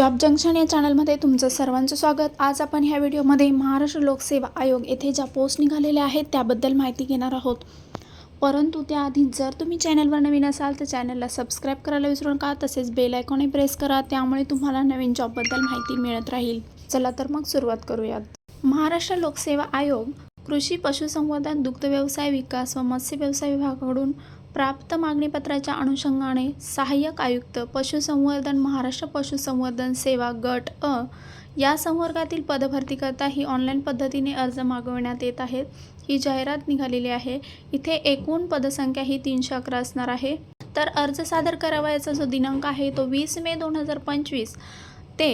Job junction या चॅनलमध्ये तुमचं सर्वांचं स्वागत. आज आपण ह्या व्हिडिओमध्ये महाराष्ट्र लोकसेवा आयोग येथे ज्या पोस्ट निघालेल्या आहेत त्याबद्दल माहिती घेणार आहोत. परंतु त्याआधी जर तुम्ही चॅनलवर नवीन असाल तर चॅनलला सबस्क्राईब करायला विसरू नका. तसेच बेल आयकॉनही प्रेस करा. त्यामुळे तुम्हाला नवीन जॉबबद्दल माहिती मिळत राहील. चला तर मग सुरुवात करूयात. महाराष्ट्र लोकसेवा आयोग कृषी पशुसंवर्धन दुग्ध व्यवसाय विकास व मत्स्य व्यवसाय विभागाकडून प्राप्त मागणीपत्राच्या अनुषंगाने सहाय्यक आयुक्त पशुसंवर्धन महाराष्ट्र पशुसंवर्धन सेवा गट अ या संवर्गातील पदभरतीकरता ही ऑनलाईन पद्धतीने अर्ज मागवण्यात येत आहेत. ही जाहिरात निघालेली आहे. इथे एकूण पदसंख्या ही तीनशे अकरा असणार आहे. तर अर्ज सादर करावयाचा जो दिनांक आहे तो वीस मे दोन हजार पंचवीस ते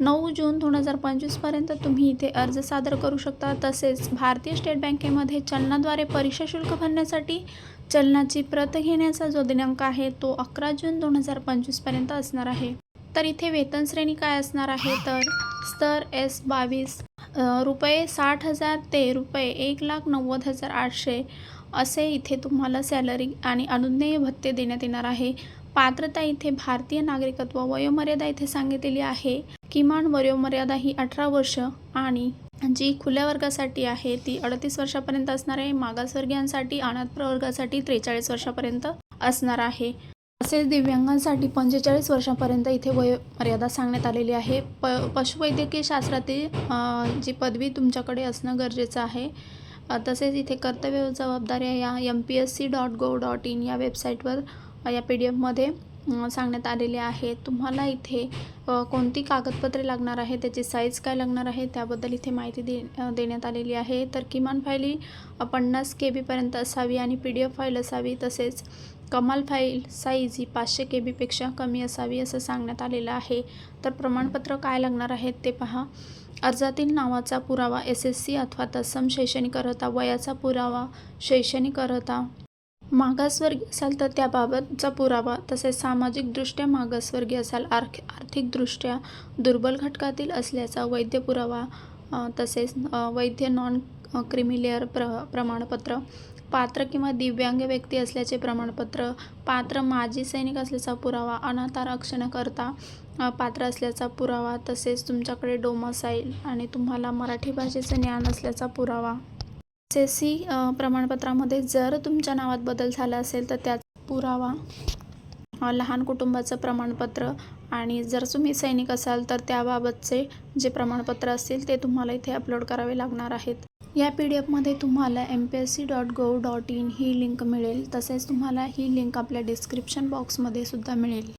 नऊ जून दोन हजार पंचवीसपर्यंत तुम्ही इथे अर्ज सादर करू शकता. तसेच भारतीय स्टेट बँकेमध्ये चलनाद्वारे परीक्षा शुल्क भरण्यासाठी चलनाची प्रत घेण्याचा जो दिनांक आहे तो अकरा जून दोन हजार पंचवीसपर्यंत असणार आहे. तर इथे वेतन श्रेणी काय असणार आहे? तर स्तर एस बावीस रुपये साठ हजार ते रुपये एक लाख नव्वद हजार आठशे असे इथे तुम्हाला सॅलरी आणि अनुज्ञेय भत्ते देण्यात येणार आहे. पात्रता इथे भारतीय नागरिकत्व वयोमर्यादा इथे सांगितलेली आहे. किमान वयोमर्यादा ही अठरा वर्ष आणि जी खुल्या वर्गासाठी आहे ती अडतीस वर्षापर्यंत असणार आहे. मागासवर्गीयांसाठी अनाथ प्रवर्गासाठी त्रेचाळीस वर्षापर्यंत असणार आहे. तसेच दिव्यांगांसाठी पंचेचाळीस वर्षापर्यंत इथे वय मर्यादा सांगण्यात आलेली आहे. प पशुवैद्यकीय शास्त्रातील जी पदवी तुमच्याकडे असणं गरजेचं आहे. तसेच इथे कर्तव्य जबाबदाऱ्या या M P S C dot gov dot in या वेबसाईटवर या पी डी एफमध्ये सांगण्यात आलेले आहे. तुम्हाला इथे कोणती कागदपत्रे लागणार आहे त्याची साईज काय लागणार आहे? त्याबद्दल इथे माहिती दे देण्यात आलेली आहे. तर किमान फाईली पन्नास के बीपर्यंत असावी आणि पी डी एफ फाईल असावी. तसेच कमाल फाईल साईज ही पाचशे के बीपेक्षा कमी असावी असं सांगण्यात आलेलं आहे. तर प्रमाणपत्र काय लागणार आहेत ते पहा. अर्जातील नावाचा पुरावा एस एस सी अथवा तत्सम शैक्षणिक अर्हता वयाचा पुरावा शैक्षणिक अर्हता मागासवर्गीय असाल तर त्याबाबतचा पुरावा तसेच सामाजिकदृष्ट्या मागासवर्गीय असाल आर्थ आर्थिकदृष्ट्या दुर्बल घटकातील असल्याचा वैद्य पुरावा तसेच वैद्य नॉन क्रिमिलेअर प्र प्रमाणपत्र पात्र किंवा दिव्यांग व्यक्ती असल्याचे प्रमाणपत्र पात्र माजी सैनिक असल्याचा पुरावा अनाथ आरक्षणकर्ता पात्र असल्याचा पुरावा तसेच तुमच्याकडे डोमासाईल आणि तुम्हाला मराठी भाषेचं ज्ञान असल्याचा पुरावा. एस सी प्रमाणपत्रामध्ये जर तुमच्या नावात बदल झाला असेल तर त्याचा पुरावा लहान कुटुंबाचं प्रमाणपत्र आणि जर तुम्ही सैनिक असाल तर त्याबाबतचे जे प्रमाणपत्र असतील ते तुम्हाला इथे अपलोड करावे लागणार आहेत. या पी डी एफमध्ये तुम्हाला M P S C dot gov dot in he link मिळेल. तसेच तुम्हाला ही लिंक आपल्या डिस्क्रिप्शन बॉक्समध्ये सुद्धा मिळेल.